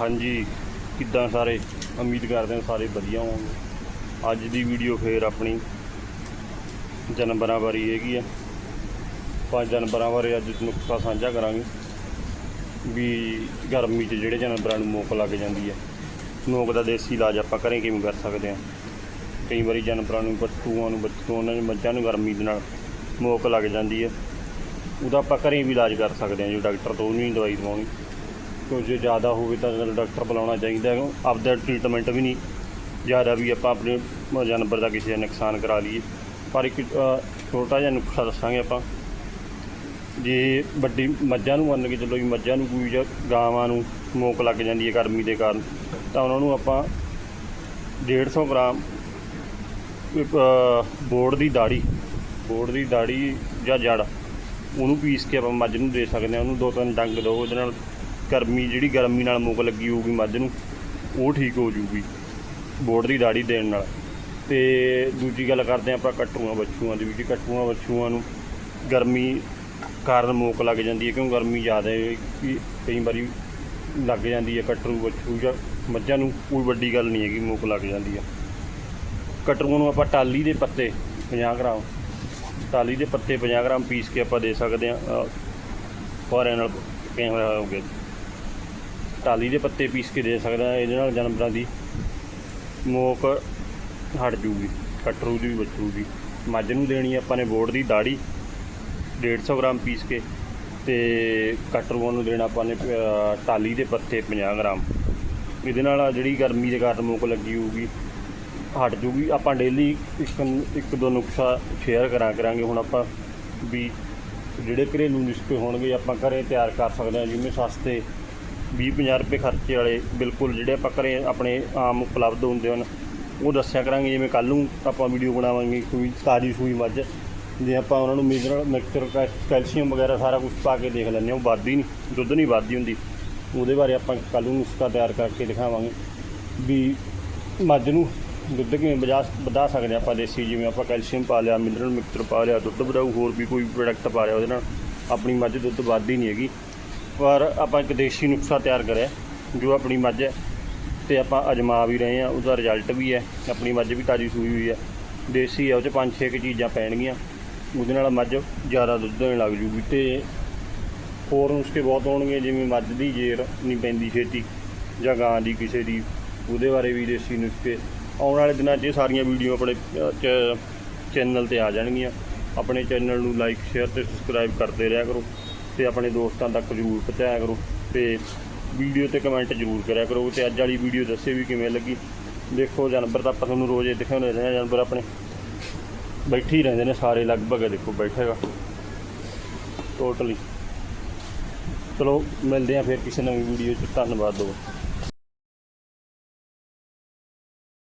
ਹਾਂਜੀ, ਕਿੱਦਾਂ ਸਾਰੇ? ਉਮੀਦ ਕਰਦੇ ਹਾਂ ਸਾਰੇ ਵਧੀਆ ਹੋਣਗੇ ਅੱਜ ਦੀ ਵੀਡੀਓ ਫੇਰ ਆਪਣੀ ਜਾਨਵਰਾਂ ਬਾਰੇ ਹੈਗੀ ਆ। ਪੰਜ ਜਾਨਵਰਾਂ ਬਾਰੇ ਅੱਜ ਨੁਕਤਾ ਸਾਂਝਾ ਕਰਾਂਗੇ। ਵੀ ਗਰਮੀ 'ਚ ਜਿਹੜੇ ਜਾਨਵਰਾਂ ਨੂੰ ਮੋਕ ਲੱਗ ਜਾਂਦੀ ਹੈ ਮੋਕ ਦਾ ਦੇਸੀ ਇਲਾਜ ਆਪਾਂ ਘਰੇ ਕਿਵੇਂ ਕਰ ਸਕਦੇ ਹਾਂ? ਕਈ ਵਾਰੀ ਜਾਨਵਰਾਂ ਨੂੰ, ਪਸ਼ੂਆਂ ਨੂੰ, ਬੱਚੂਆਂ ਨੂੰ ਮੱਝਾਂ ਨੂੰ ਗਰਮੀ ਦੇ ਨਾਲ ਮੋਕ ਲੱਗ ਜਾਂਦੀ ਹੈ ਉਹਦਾ ਆਪਾਂ ਘਰੇ ਵੀ ਇਲਾਜ ਕਰ ਸਕਦੇ ਹਾਂ ਜੀ ਡਾਕਟਰ ਤੋਂ ਨਹੀਂ ਦਵਾਈ ਦਵਾਉਣੀ। ਕਿਉਂ ਜੇ ਜ਼ਿਆਦਾ ਹੋਵੇ ਤਾਂ ਡਾਕਟਰ ਬੁਲਾਉਣਾ ਚਾਹੀਦਾ ਹੈ ਆਪਦਾ ਟ੍ਰੀਟਮੈਂਟ ਵੀ ਨਹੀਂ ਜ਼ਿਆਦਾ ਵੀ ਆਪਾਂ ਆਪਣੇ ਜਾਨਵਰ ਦਾ ਕਿਸੇ ਦਾ ਨੁਕਸਾਨ ਕਰਾ ਲਈਏ। ਪਰ ਇੱਕ ਛੋਟਾ ਜਿਹਾ ਨੁਕਸਾ ਦੱਸਾਂਗੇ ਆਪਾਂ। ਜੇ ਵੱਡੀ ਮੱਝਾਂ ਨੂੰ ਮੰਨ ਕੇ ਚੱਲੋ ਵੀ ਮੱਝਾਂ ਨੂੰ ਕੋਈ ਜਾਂ ਗਾਵਾਂ ਨੂੰ ਮੋਕ ਲੱਗ ਜਾਂਦੀ ਹੈ ਗਰਮੀ ਦੇ ਕਾਰਨ ਤਾਂ ਉਹਨਾਂ ਨੂੰ ਆਪਾਂ 150 ਗ੍ਰਾਮ ਇੱਕ, ਬੋੜ ਦੀ ਦਾੜੀ ਬੋੜ ਦੀ ਦਾੜੀ ਜਾਂ ਜੜ ਉਹਨੂੰ ਪੀਸ ਕੇ ਆਪਾਂ ਮੱਝ ਨੂੰ ਦੇ ਸਕਦੇ ਹਾਂ ਉਹਨੂੰ ਦੋ ਤਿੰਨ ਡੰਗ ਦਿਓ ਉਹਦੇ ਨਾਲ ਗਰਮੀ, ਜਿਹੜੀ ਗਰਮੀ ਨਾਲ ਮੁੱਕ ਲੱਗੀ ਹੋਊਗੀ ਮੱਝ ਨੂੰ, ਉਹ ਠੀਕ ਹੋ ਜੂਗੀ ਬੋਰਡ ਦੀ ਦਾੜੀ ਦੇਣ ਨਾਲ। ਤੇ ਦੂਜੀ ਗੱਲ ਕਰਦੇ ਹਾਂ ਆਪਾਂ ਕੱਟੂਆਂ ਬੱਛੂਆਂ ਦੀ ਵੀ ਜੀ ਕੱਟੂਆਂ ਬੱਛੂਆਂ ਨੂੰ ਗਰਮੀ ਕਾਰਨ ਮੋਕ ਲੱਗ ਜਾਂਦੀ ਹੈ, ਕਿਉਂ ਗਰਮੀ ਜ਼ਿਆਦਾ ਹੈ ਕਈ ਵਾਰੀ ਲੱਗ ਜਾਂਦੀ ਹੈ ਕਟਰੂ ਬੱਛੂ ਜਾਂ ਮੱਝਾਂ ਨੂੰ, ਕੋਈ ਵੱਡੀ ਗੱਲ ਨਹੀਂ ਹੈਗੀ, ਮੋਕ ਲੱਗ ਜਾਂਦੀ ਹੈ। ਕਟਰੂਆਂ ਨੂੰ ਆਪਾਂ ਟਾਲੀ ਦੇ ਪੱਤੇ 50 ਗ੍ਰਾਮ ਟਾਲੀ ਦੇ ਪੱਤੇ 50 ਗ੍ਰਾਮ ਪੀਸ ਕੇ ਆਪਾਂ ਦੇ ਸਕਦੇ ਹਾਂ ਫੋਰਨ ਨਾਲ ਕੈਮਰਾ ਹੋ ਗਿਆ ਟਾਲੀ ਦੇ ਪੱਤੇ ਪੀਸ ਕੇ ਦੇ ਸਕਦਾ ਇਹਦੇ ਨਾਲ ਜਾਨਵਰਾਂ ਦੀ ਮੋਕ ਹਟ ਜੂਗੀ ਕਟਰੂ ਦੀ ਵੀ ਬੱਚੂ ਦੀ ਮੱਝ ਨੂੰ ਦੇਣੀ ਆਪਾਂ ਨੇ ਬੋੜ ਦੀ ਦਾੜੀ 150 ਗ੍ਰਾਮ ਪੀਸ ਕੇ ਤੇ ਕਟਰੂਆਂ ਨੂੰ ਦੇਣਾ ਆਪਾਂ ਨੇ ਅ, ਟਾਲੀ ਦੇ ਪੱਤੇ 50 ਗ੍ਰਾਮ। ਇਹਦੇ ਨਾਲ ਜਿਹੜੀ ਗਰਮੀ ਦੇ ਕਾਰਨ ਮੋਕ ਲੱਗੀ ਹੋਊਗੀ ਹਟ ਜੂਗੀ। ਆਪਾਂ ਡੇਲੀ ਇੱਕ ਇੱਕ ਦੋ ਨੁਕਸਾ ਸ਼ੇਅਰ ਕਰਾਂ ਕਰਾਂਗੇ। ਹੁਣ ਆਪਾਂ ਵੀ ਜਿਹੜੇ ਘਰੇਲੂ ਨੁਸਖੇ ਹੋਣਗੇ ਆਪਾਂ ਘਰੇ ਤਿਆਰ ਕਰ ਸਕਦੇ ਹਾਂ ਜਿਵੇਂ ਸਸਤੇ 20-50 ਰੁਪਏ ਖਰਚੇ ਵਾਲੇ ਬਿਲਕੁਲ ਜਿਹੜੇ ਆਪਾਂ ਘਰੇ ਆਪਣੇ ਆਮ ਉਪਲਬਧ ਹੁੰਦੇ ਹਨ, ਉਹ ਦੱਸਿਆ ਕਰਾਂਗੇ, ਜਿਵੇਂ ਕੱਲ ਨੂੰ ਆਪਾਂ ਵੀਡੀਓ ਬਣਾਵਾਂਗੇ, ਕੋਈ ਤਾਜ਼ੀ ਸੂਈ ਮੱਝ, ਜੇ ਆਪਾਂ ਉਹਨਾਂ ਨੂੰ ਮਿਨਰਲ, ਮਿਕਸਚਰ, ਕੈ- ਕੈਲਸ਼ੀਅਮ ਵਗੈਰਾ ਸਾਰਾ ਕੁਝ ਪਾ ਕੇ ਦੇਖ ਲੈਂਦੇ ਹਾਂ, ਉਹ ਵੱਧਦੀ ਨਹੀਂ, ਦੁੱਧ ਨਹੀਂ ਵੱਧਦੀ ਹੁੰਦੀ। ਉਹਦੇ ਬਾਰੇ ਆਪਾਂ ਕੱਲ ਨੂੰ ਨੁਸਖਾ ਤਿਆਰ ਕਰਕੇ ਦਿਖਾਵਾਂਗੇ ਵੀ ਮੱਝ ਨੂੰ ਦੁੱਧ ਕਿਵੇਂ ਵਧਾ ਵਧਾ ਸਕਦੇ ਹਾਂ ਆਪਾਂ ਦੇਸੀ, ਜਿਵੇਂ ਆਪਾਂ ਕੈਲਸ਼ੀਅਮ ਪਾ ਲਿਆ, ਮਿਨਰਲ ਮਿਕਸਚਰ ਪਾ ਲਿਆ, ਦੁੱਧ ਵਧਾਊ, ਹੋਰ ਵੀ ਕੋਈ ਪ੍ਰੋਡਕਟ ਪਾ ਲਿਆ ਉਹਦੇ ਨਾਲ, ਆਪਣੀ ਮੱਝ ਦੁੱਧ ਵੱਧਦੀ ਨਹੀਂ ਹੈਗੀ। ਪਰ ਆਪਾਂ ਇੱਕ ਦੇਸੀ ਨੁਸਖਾ ਤਿਆਰ ਕਰਿਆ, ਜੋ ਆਪਣੀ ਮੱਝ ਹੈ, ਤੇ ਆਪਾਂ ਅਜਮਾ ਵੀ ਰਹੇ ਆ ਉਹਦਾ ਰਿਜ਼ਲਟ ਵੀ ਹੈ, ਆਪਣੀ ਮੱਝ ਵੀ ਤਾਜ਼ੀ ਸੂਈ ਹੋਈ ਹੈ। ਦੇਸੀ ਹੈ, ਉਹ 'ਚ ਪੰਜ ਛੇ ਕੁ ਚੀਜ਼ਾਂ ਪੈਣਗੀਆਂ, ਉਹਦੇ ਨਾਲ ਮੱਝ ਜ਼ਿਆਦਾ ਦੁੱਧ ਦੇਣ ਲੱਗ ਜੂਗੀ, ਤੇ ਹੋਰ ਨੁਸਖੇ ਬਹੁਤ ਹੋਣਗੇ, ਜਿਵੇਂ ਮੱਝ ਦੀ ਜੇਰ ਨਹੀਂ ਪੈਂਦੀ ਛੇਤੀ, ਜਾਂ ਗਾਂ ਦੀ ਕਿਸੇ ਦੀ, ਉਹਦੇ ਬਾਰੇ ਵੀ ਦੇਸੀ ਨੁਸਖੇ। ਆਉਣ ਵਾਲੇ ਦਿਨਾਂ 'ਚ ਇਹ ਸਾਰੀਆਂ ਵੀਡੀਓ ਆਪਣੇ ਚੈਨਲ ਤੇ ਆ ਜਾਣਗੀਆਂ। ਆਪਣੇ ਚੈਨਲ ਨੂੰ ਲਾਈਕ ਸ਼ੇਅਰ ਤੇ ਸਬਸਕ੍ਰਾਈਬ ਕਰਦੇ ਰਿਹਾ ਕਰੋ। ਤੇ ਆਪਣੇ ਦੋਸਤਾਂ ਤੱਕ ਜ਼ਰੂਰ ਪਹੁੰਚਾਇਆ ਕਰੋ ਤੇ ਵੀਡੀਓ ਤੇ ਕਮੈਂਟ ਜ਼ਰੂਰ ਕਰਿਆ ਕਰੋ ਤੇ ਅੱਜ ਵਾਲੀ ਵੀਡੀਓ ਦੱਸੇ ਵੀ ਕਿਵੇਂ ਲੱਗੀ। ਦੇਖੋ ਜਾਨਵਰ ਤਾਂ ਆਪਾਂ ਤੁਹਾਨੂੰ ਰੋਜ਼ ਦਿਖਾਉਂਦੇ ਰਹਿੰਦੇ ਹਾਂ, ਜਾਨਵਰ ਆਪਣੇ ਬੈਠੇ ਹੀ ਰਹਿੰਦੇ ਨੇ ਸਾਰੇ, ਲਗਭਗ ਦੇਖੋ ਬੈਠੇਗਾ ਟੋਟਲੀ ਚਲੋ ਮਿਲਦੇ ਆ ਫਿਰ ਕਿਸੇ ਨਵੀਂ ਵੀਡੀਓ 'ਚ। ਧੰਨਵਾਦ ਦੋ